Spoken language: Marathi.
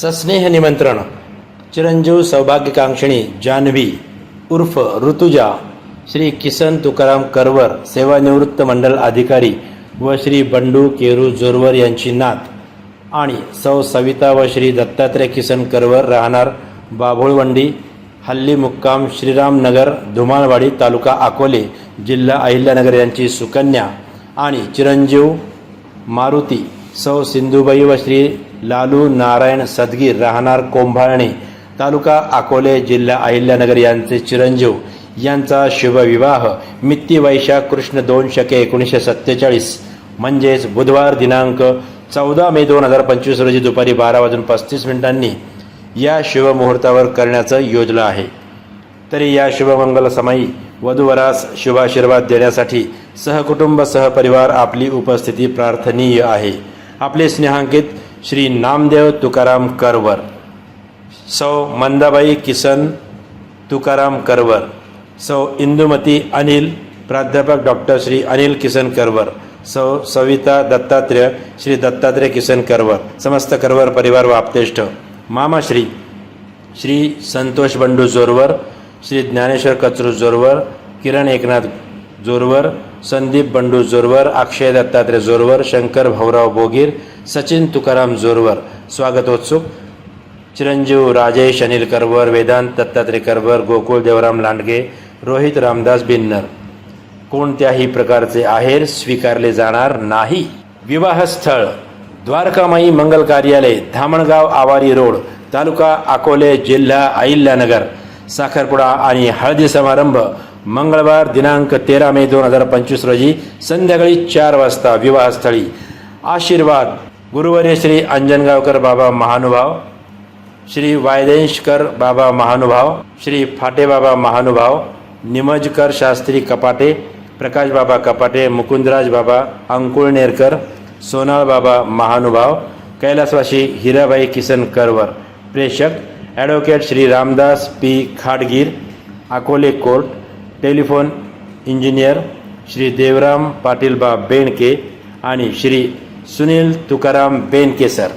सस्नेह निमंत्रण चिरंजीव सौभाग्यकांक्षिणी जान्हवी उर्फ ऋतुजा श्री किसन तुकाराम करवर सेवानिवृत्त मंडल अधिकारी व श्री बंडू केरू जोरवर यांची नात. आणि सौ सविता व श्री दत्तात्रय किसन करवर राहणार बाभुळवंडी हल्ली मुक्काम श्रीरामनगर धुमाळवाडी तालुका अकोले जिल्हा अहिल्यानगर यांची सुकन्या आणि चिरंजीव मारुती. सौ सिंधुबाई व श्री लालू नारायण सदगीर राहणार कोंभाळणे तालुका अकोले जिल्हा अहिल्यानगर यांचे चिरंजीव. यांचा शुभविवाह मित्ती वैशाख कृष्ण दोन शके एकोणीसशे सत्तेचाळीस म्हणजेच बुधवार दिनांक चौदा मे दोन हजार पंचवीस रोजी दुपारी बारा वाजून पस्तीस मिनिटांनी या शुभमुहूर्तावर करण्याचं योजलं आहे. तरी या शुभमंगल समयी वधूवरास शुभाशीर्वाद देण्यासाठी सहकुटुंब सहपरिवार आपली उपस्थिती प्रार्थनीय आहे. आपले स्नेहांकित श्री नामदेव तुकाराम करवर. सौ मंदाबाई किसन तुकाराम करवर. सौ इंदुमती अनिल प्राध्यापक डॉक्टर श्री अनिल किसन करवर. सौ सविता दत्तात्रेय श्री दत्तात्रेय किसन करवर. समस्त करवर परिवार व आप्तेष्ट मामाश्री श्री संतोष बंडू जोरवर श्री ज्ञानेश्वर कचरू जोरवर किरण एकनाथ जोरवर संदीप बंडू जोरवर अक्षय दत्तात्रय जोरवर शंकर भाऊराव बोगीर सचिन तुकाराम जोरवर. स्वागतोत्सुक. चिरंजीव राजेश अनिल करवर वेदांत दत्तात्रय करवर गोकुळ देवराम लांडगे रोहित रामदास बिन्नर. कोणत्याही प्रकारचे आहेर स्वीकारले जाणार नाही. विवाहस्थळ. द्वारकामाई मंगल कार्यालय धामणगाव आवारी रोड तालुका अकोले जिल्हा अहिल्यानगर. साखरपुडा आणि हळदी समारंभ मंगळवार दिनांक तेरा मे दोन हजार पंचवीस रोजी संध्याकाळी चार वाजता विवाहस्थळी आशीर्वाद गुरुवर्य श्री अंजनगावकर बाबा महानुभाव श्री वायदेशकर बाबा महानुभाव श्री फाटेबाबा महानुभाव निमजकर शास्त्री कपाटे प्रकाश बाबा कपाटे मुकुंदराज बाबा अंकुळनेरकर सोनाळ बाबा महानुभाव कैलासवासी हिराबाई किसन करवर प्रेषक advocate Shri Ramdas P Khadgir Akole court telephone engineer Shri Devram Patilba Benke आणि श्री सुनील तुकाराम बेनके सर